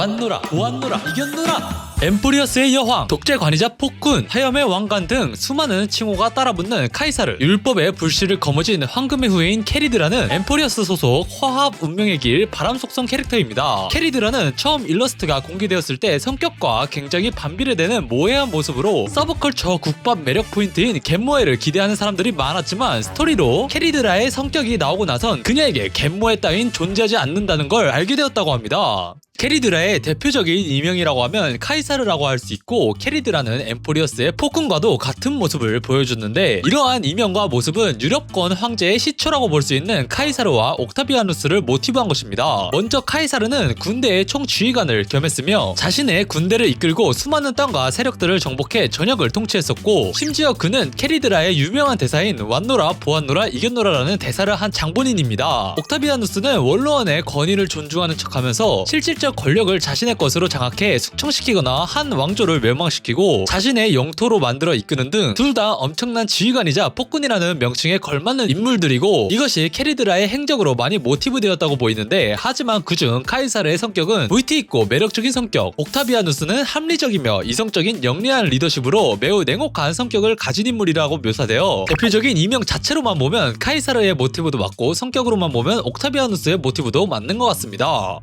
왔노라 보았노라 이겼노라 엠포리어스의 여왕, 독재 관이자 폭군, 하염의 왕관 등 수많은 칭호가 따라붙는 카이사르 율법의 불씨를 거머쥔 황금의 후예인 캐리드라는 엠포리어스 소속 화합 운명의 길 바람 속성 캐릭터입니다. 캐리드라는 처음 일러스트가 공개되었을 때 성격과 굉장히 반비례되는 모해한 모습으로 서브컬처 국밥 매력 포인트인 갯모해를 기대하는 사람들이 많았지만 스토리로 캐리드라의 성격이 나오고 나선 그녀에게 갯모해 따윈 존재하지 않는다는 걸 알게 되었다고 합니다. 캐리드라의 대표적인 이명이라고 하면 카이사르라고 할 수 있고 캐리드라는 엠포리어스의 폭군과도 같은 모습을 보여줬는데 이러한 이명과 모습은 유럽권 황제의 시초라고 볼 수 있는 카이사르와 옥타비아누스를 모티브한 것입니다. 먼저 카이사르는 군대의 총지휘관을 겸했으며 자신의 군대를 이끌고 수많은 땅과 세력들을 정복해 전역을 통치했었고 심지어 그는 캐리드라의 유명한 대사인 왔노라 보았노라 이겼노라라는 대사를 한 장본인입니다. 옥타비아누스는 원로원의 권위를 존중하는 척하면서 실질적 권력을 자신의 것으로 장악해 숙청시키거나 한 왕조를 멸망시키고 자신의 영토로 만들어 이끄는 등 둘 다 엄청난 지휘관이자 폭군이라는 명칭에 걸맞는 인물들이고 이것이 캐리드라의 행적으로 많이 모티브되었다고 보이는데 하지만 그중 카이사르의 성격은 위트 있고 매력적인 성격 옥타비아누스는 합리적이며 이성적인 영리한 리더십으로 매우 냉혹한 성격을 가진 인물이라고 묘사되어 대표적인 이명 자체로만 보면 카이사르의 모티브도 맞고 성격으로만 보면 옥타비아누스의 모티브도 맞는 것 같습니다.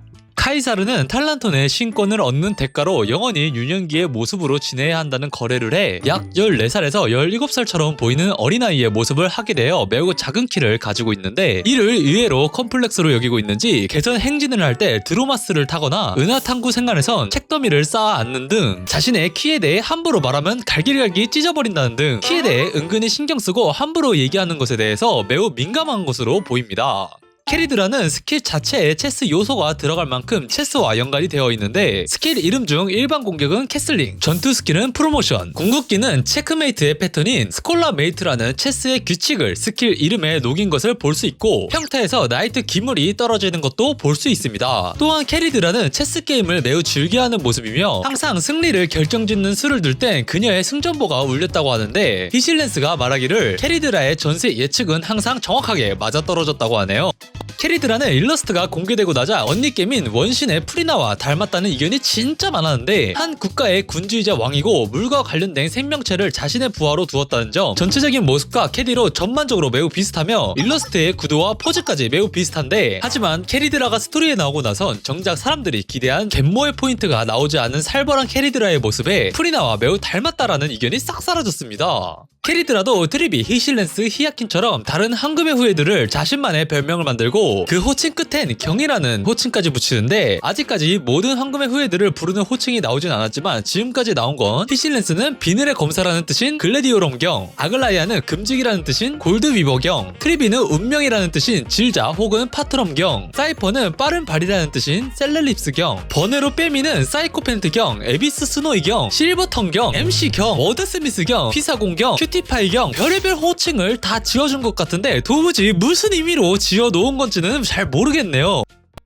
카이사르는 탈란톤의 신권을 얻는 대가로 영원히 유년기의 모습으로 지내야 한다는 거래를 해 약 14살에서 17살처럼 보이는 어린아이의 모습을 하게 되어 매우 작은 키를 가지고 있는데 이를 의외로 컴플렉스로 여기고 있는지 개선 행진을 할 때 드로마스를 타거나 은하탐구 생활에선 책더미를 쌓아 앉는 등 자신의 키에 대해 함부로 말하면 갈기갈기 찢어버린다는 등 키에 대해 은근히 신경 쓰고 함부로 얘기하는 것에 대해서 매우 민감한 것으로 보입니다. 캐리드라는 스킬 자체에 체스 요소가 들어갈 만큼 체스와 연관이 되어 있는데 스킬 이름 중 일반 공격은 캐슬링, 전투 스킬은 프로모션, 궁극기는 체크메이트의 패턴인 스콜라메이트라는 체스의 규칙을 스킬 이름에 녹인 것을 볼 수 있고 평타에서 나이트 기물이 떨어지는 것도 볼 수 있습니다. 또한 캐리드라는 체스 게임을 매우 즐겨하는 모습이며 항상 승리를 결정짓는 수를 둘 땐 그녀의 승전보가 울렸다고 하는데 히실렌스가 말하기를 캐리드라의 전세 예측은 항상 정확하게 맞아떨어졌다고 하네요. 캐리드라는 일러스트가 공개되고 나자 언니 게임인 원신의 프리나와 닮았다는 의견이 진짜 많았는데 한 국가의 군주이자 왕이고 물과 관련된 생명체를 자신의 부하로 두었다는 점 전체적인 모습과 캐리로 전반적으로 매우 비슷하며 일러스트의 구도와 포즈까지 매우 비슷한데 하지만 캐리드라가 스토리에 나오고 나선 정작 사람들이 기대한 갯모의 포인트가 나오지 않은 살벌한 캐리드라의 모습에 프리나와 매우 닮았다라는 의견이 싹 사라졌습니다. 캐리드라도 트리비, 히실렌스, 히야킨처럼 다른 황금의 후예들을 자신만의 별명을 만들고 그 호칭 끝엔 경이라는 호칭까지 붙이는데 아직까지 모든 황금의 후예들을 부르는 호칭이 나오진 않았지만 지금까지 나온 건 히실렌스는 비늘의 검사라는 뜻인 글래디오롬경, 아글라이아는 금직이라는 뜻인 골드위버경, 트리비는 운명이라는 뜻인 질자 혹은 파트럼경, 사이퍼는 빠른 발이라는 뜻인 셀렐립스경, 버네로 빼미는 사이코펜트경, 에비스 스노이경, 실버턴경, MC경, 워드스미스경, 피사공경, 큐티 파이경 별의별 호칭을 다 지어준 것 같은데 도무지 무슨 의미로 지어놓은 건지는 잘 모르겠네요.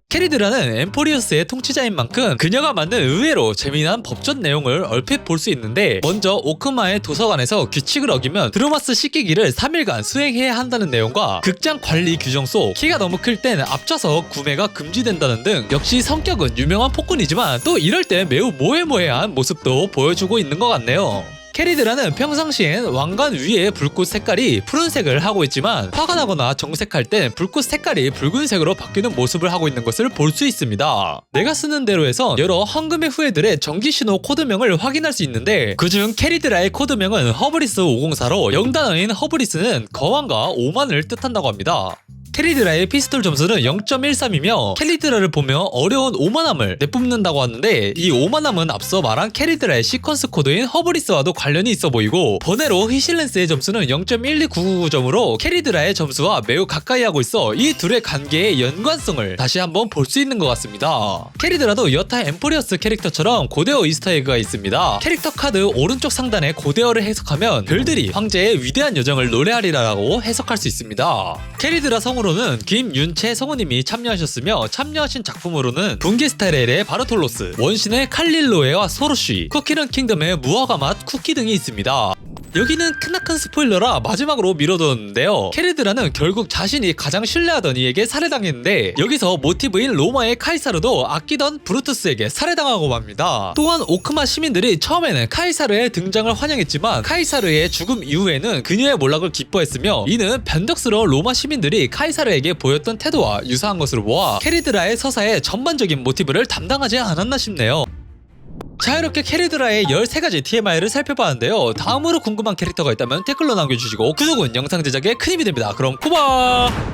캐리드라는 엠포리어스의 통치자인 만큼 그녀가 만든 의외로 재미난 법전 내용을 얼핏 볼 수 있는데 먼저 오크마의 도서관에서 규칙을 어기면 드로마스 씻기기를 3일간 수행해야 한다는 내용과 극장 관리 규정 속 키가 너무 클 땐 앞좌석 구매가 금지된다는 등 역시 성격은 유명한 폭군이지만 또 이럴 때 매우 모해모해한 모습도 보여주고 있는 것 같네요. 캐리드라는 평상시엔 왕관 위에 불꽃 색깔이 푸른색을 하고 있지만 화가 나거나 정색할 땐 불꽃 색깔이 붉은색으로 바뀌는 모습을 하고 있는 것을 볼 수 있습니다. 내가 쓰는 대로에선 여러 황금의 후예들의 전기신호 코드명을 확인할 수 있는데 그중 캐리드라의 코드명은 허브리스 504로 영단어인 허브리스는 거왕과 오만을 뜻한다고 합니다. 캐리드라의 피스톨 점수는 0.13이며 캐리드라를 보며 어려운 오만함을 내뿜는다고 하는데 이 오만함은 앞서 말한 캐리드라의 시퀀스 코드인 허브리스와도 관련이 있어 보이고 번외로 히실렌스의 점수는 0.12999점으로 캐리드라의 점수와 매우 가까이 하고 있어 이 둘의 관계의 연관성을 다시 한번 볼 수 있는 것 같습니다. 캐리드라도 여타 엠포리어스 캐릭터처럼 고대어 이스터에그가 있습니다. 캐릭터 카드 오른쪽 상단에 고대어를 해석하면 별들이 황제의 위대한 여정을 노래하리라라고 해석할 수 있습니다. 캐리드라 성우 로는 김윤채 성우님이 참여하셨으며 참여하신 작품으로는 분기 스타일의 바르톨로스, 원신의 칼릴로에와 소로쉬, 쿠키런 킹덤의 무화과 맛 쿠키 등이 있습니다. 여기는 크나큰 스포일러라 마지막으로 미뤄뒀는데요. 캐리드라는 결국 자신이 가장 신뢰하던 이에게 살해당했는데 여기서 모티브인 로마의 카이사르도 아끼던 브루투스에게 살해당하고 맙니다. 또한 오크마 시민들이 처음에는 카이사르의 등장을 환영했지만 카이사르의 죽음 이후에는 그녀의 몰락을 기뻐했으며 이는 변덕스러운 로마 시민들이 카이사르에게 보였던 태도와 유사한 것으로 보아 캐리드라의 서사의 전반적인 모티브를 담당하지 않았나 싶네요. 자 이렇게 캐리드라의 13가지 TMI를 살펴봤는데요. 다음으로 궁금한 캐릭터가 있다면 댓글로 남겨주시고 구독은 영상 제작에 큰 힘이 됩니다. 그럼 쿠바